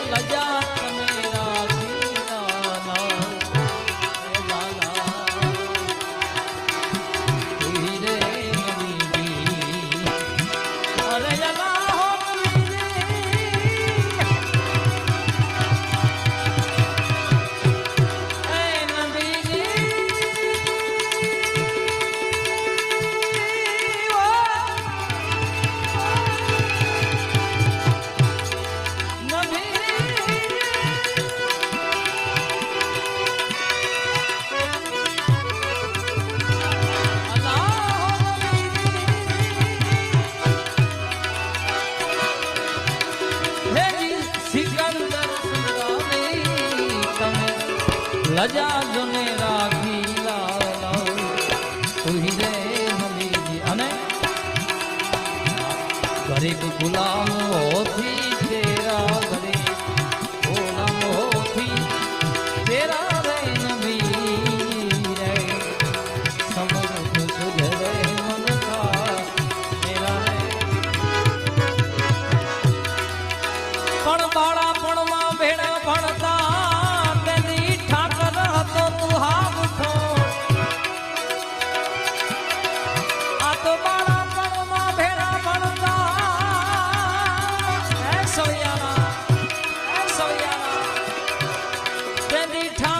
લજા લજા જોને રાખી લાલા તુહી રે હમીજી અને ગરીબ ગુલામ હોથી તેરા ગરીબ ગુલામ હોથી તેરા રે નબી રે. સમૃદ્ધ સુધ મન કા તેરા રે. પણ માં ભેડા ભણતા चंदी ठा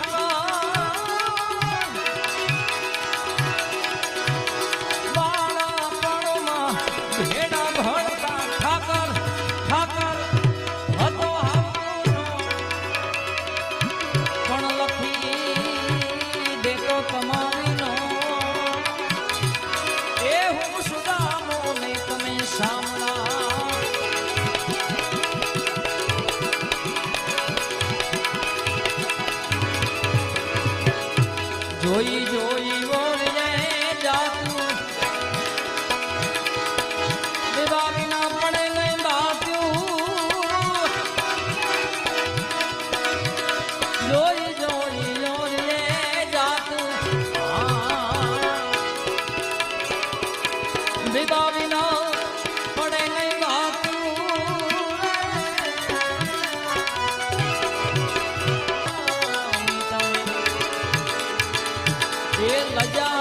જોઈ જોઈ બોલે જાતું દેવા વિના પડે ને બાતું જોઈ જોઈ જોઈ જાતું દેવા વિના Là